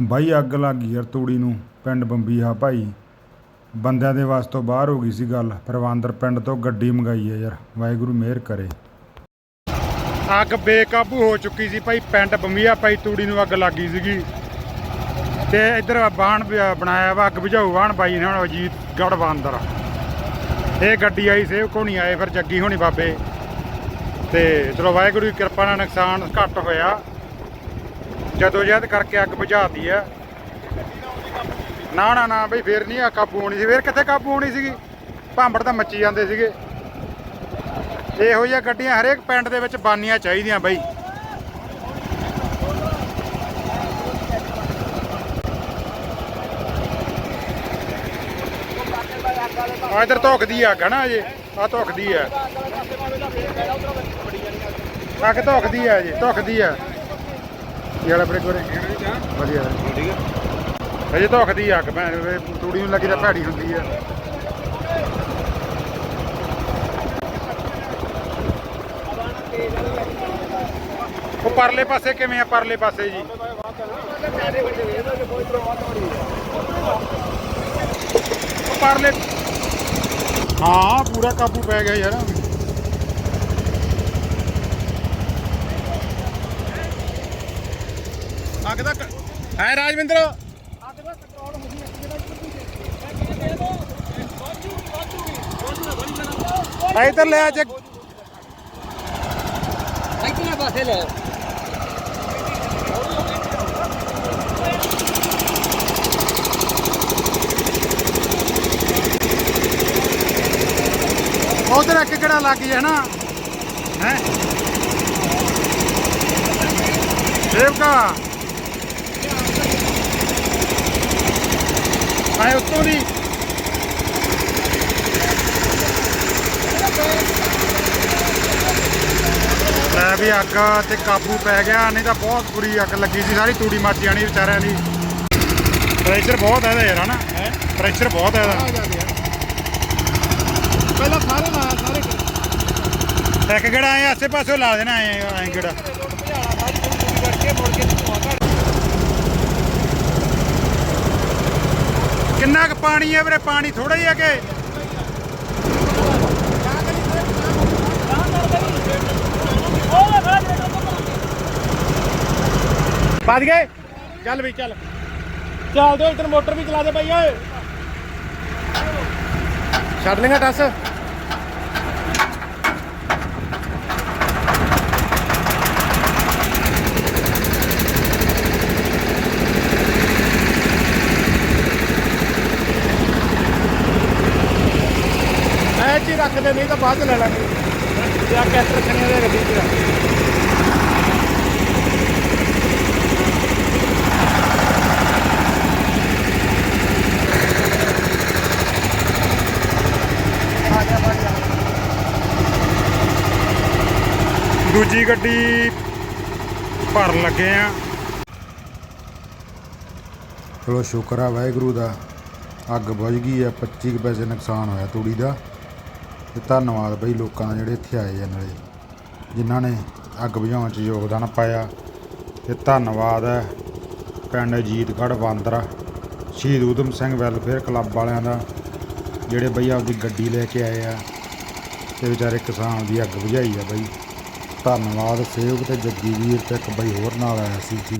ਬਾਈ ਅੱਗ ਲੱਗ ਗਈ ਯਾਰ ਤੂੜੀ ਨੂੰ, ਪਿੰਡ ਬੰਬੀਹਾ ਭਾਈ। ਬੰਦਿਆਂ ਦੇ ਵਾਸ ਬਾਹਰ ਹੋ ਗਈ ਸੀ ਗੱਲ ਪ੍ਰਵਾਨਦਰ ਪਿੰਡ ਤੋਂ ਗੱਡੀ ਮੰਗਾਈ ਹੈ ਯਾਰ, ਵਾਹਿਗੁਰੂ ਮਿਹਰ ਕਰੇ। ਅੱਗ ਬੇਕਾਬੂ ਹੋ ਚੁੱਕੀ ਸੀ ਭਾਈ, ਪਿੰਡ ਬੰਬੀਹਾ ਭਾਈ ਤੂੜੀ ਨੂੰ ਅੱਗ ਲੱਗ ਗਈ ਸੀਗੀ। ਤੇ ਇੱਧਰ ਬਾਣ ਬਣਾਇਆ ਵਾ, ਅੱਗ ਬੁਝਾਊ ਬਾਣ ਬਾਈ ਨੇ ਹੁਣ ਅਜੀਤ ਗੜ ਬਾਂਦਰ ਇਹ ਗੱਡੀ ਆਈ ਸੇਵ ਕੋ ਆਏ, ਫਿਰ ਜੱਗੀ ਹੋਣੀ ਬਾਬੇ। ਤੇ ਚਲੋ ਵਾਹਿਗੁਰੂ ਦੀ ਕਿਰਪਾ ਨਾਲ ਨੁਕਸਾਨ ਘੱਟ ਹੋਇਆ। ਜਦੋਂ ਜਦ ਕਰਕੇ ਅੱਗ ਬੁਝਾਤੀ ਆ। ਨਾ ਨਾ ਨਾ ਬਈ, ਫੇਰ ਨਹੀਂ ਆ ਕਾਬੂ ਹੋਣੀ ਸੀ। ਫੇਰ ਕਿੱਥੇ ਕਾਬੂ ਹੋਣੀ ਸੀਗੀ? ਭਾਂਬੜ ਤਾਂ ਮੱਚੀ ਜਾਂਦੇ ਸੀਗੇ। ਇਹੋ ਜਿਹੀਆਂ ਗੱਡੀਆਂ ਹਰੇਕ ਪਿੰਡ ਦੇ ਵਿੱਚ ਬਾਨੀਆਂ ਚਾਹੀਦੀਆਂ ਬਈ। ਆ ਇਧਰ ਧੁੱਖਦੀ ਆ ਅੱਗ ਨਾ ਅਜੇ ਆ ਧੁੱਖਦੀ ਆ। ਅੱਗ ਧੁੱਖਦੀ ਆ ਜੀ, ਧੁੱਖਦੀ ਆ। ਕੀ ਹਾਲ ਆ ਬੜੇ ਗੋਰੇ ਵਧੀਆ। ਅਜੇ ਧੁੱਖਦੀ ਅੱਗ ਭੈਣ ਵੇ, ਤੂੜੀ ਨੂੰ ਲੱਗੀ ਤਾਂ ਭੈੜੀ ਹੁੰਦੀ ਆ। ਉਹ ਪਰਲੇ ਪਾਸੇ ਕਿਵੇਂ ਆ ਪਰਲੇ ਪਾਸੇ ਜੀ? ਉਹ ਪਰਲੇ ਹਾਂ ਪੂਰਾ ਕਾਬੂ ਪੈ ਗਿਆ ਯਾਰ। ਅੱਗ ਦਾ ਹੈ ਰਾਜਵਿੰਦਰ? ਇੱਧਰ ਲੈ ਆ ਜੇ। ਇੱਧਰਲੇ ਪਾਸੇ ਲੈ ਉਧਰ ਇੱਕ ਕਿਹੜਾ ਲੱਗ ਗਿਆ ਨਾ? ਹੈ? ਸੇਵਕਾ। ਆਏ ਉੱਤੋਂ ਦੀ ਲੈ ਵੀ ਅੱਗ ਤੇ ਕਾਬੂ ਪੈ ਗਿਆ ਨਹੀਂ ਤਾਂ ਬਹੁਤ ਬੁਰੀ ਅੱਗ ਲੱਗੀ ਸੀ ਸਾਰੀ ਤੂੜੀ ਮੱਚ ਜਾਣੀ ਵਿਚਾਰਿਆਂ ਦੀ। ਪ੍ਰੈਸ਼ਰ ਬਹੁਤ ਹੈ ਇਹਦਾ ਯਾਰ ਹਨਾ? ਪ੍ਰੈਸ਼ਰ ਬਹੁਤ ਹੈ ਇਹਦਾ। ਪਹਿਲਾਂ ਸਾਰੇ ਲਾ ਸਾਰੇ ਇੱਕ ਕਿਹੜਾ ਆਏ ਆਸੇ ਪਾਸੇ ਲਾ ਦੇਣਾ ਐ ਐ ਕਿਹੜਾ ਭਜਾਣਾ ਸਾਰੀ ਪੂਰੀ ਕਰਕੇ ਮੁੜ ਕੇ ਧੂਆ ਘੜ ਕਿੰਨਾ ਕੁ ਪਾਣੀ ਹੈ ਵੀਰੇ ਪਾਣੀ ਥੋੜਾ ਹੀ ਹੈ ਕਿ ਵੱਜ ਗਏ? ਚੱਲ ਵੀ ਚੱਲ। ਚੱਲ ਦੋ ਇੱਧਰ ਮੋਟਰ ਵੀ ਚਲਾ ਦੇ ਬਾਈ ਓਏ। ਛੱਡ ਲੇਗਾ ਟੱਸ। ਚ ਹੀ ਰੱਖ ਦੇ ਨਹੀਂ ਤਾਂ ਬਾਅਦ ਚ ਲੈ ਲਾਂਗੇ ਜਾਂ ਕੈਟਰ ਖਣੇ ਦੇ ਗੱਡੀ ਚ ਦੂਜੀ ਗੱਡੀ ਭਰਨ ਲੱਗੇ ਆ। ਚਲੋ ਸ਼ੁਕਰ ਆ ਵਾਹਿਗੁਰੂ ਦਾ। ਅੱਗ ਬੁਝ ਗਈ ਆ 25 ਕੁ ਪੈਸੇ ਨੁਕਸਾਨ ਹੋਇਆ ਤੂੜੀ ਦਾ। ਤੇ ਧੰਨਵਾਦ ਬਈ ਲੋਕਾਂ ਦਾ ਜਿਹੜੇ ਇੱਥੇ ਆਏ ਆ ਨਾਲੇ, ਜਿਨ੍ਹਾਂ ਨੇ ਅੱਗ ਬੁਝਾਉਣ 'ਚ ਯੋਗਦਾਨ ਪਾਇਆ ਤੇ ਧੰਨਵਾਦ ਹੈ ਪਿੰਡ ਅਜੀਤਗੜ੍ਹ ਬਾਂਦਰਾ, ਸ਼ਹੀਦ ਊਧਮ ਸਿੰਘ ਵੈਲਫੇਅਰ ਕਲੱਬ ਵਾਲਿਆਂ ਦਾ, ਜਿਹੜੇ ਬਈ ਆਪਦੀ ਗੱਡੀ ਲੈ ਕੇ ਆਏ ਆ ਤੇ ਵਿਚਾਰੇ ਕਿਸਾਨ ਦੀ ਅੱਗ ਬੁਝਾਈ ਆ ਬਈ। ਧੰਨਵਾਦ ਸੇਵਕ ਤੇ ਜੱਗੀ ਵੀਰ ਤੇ ਇੱਕ ਬਈ ਹੋਰ ਨਾਲ ਆਇਆ ਸੀ ਜੀ।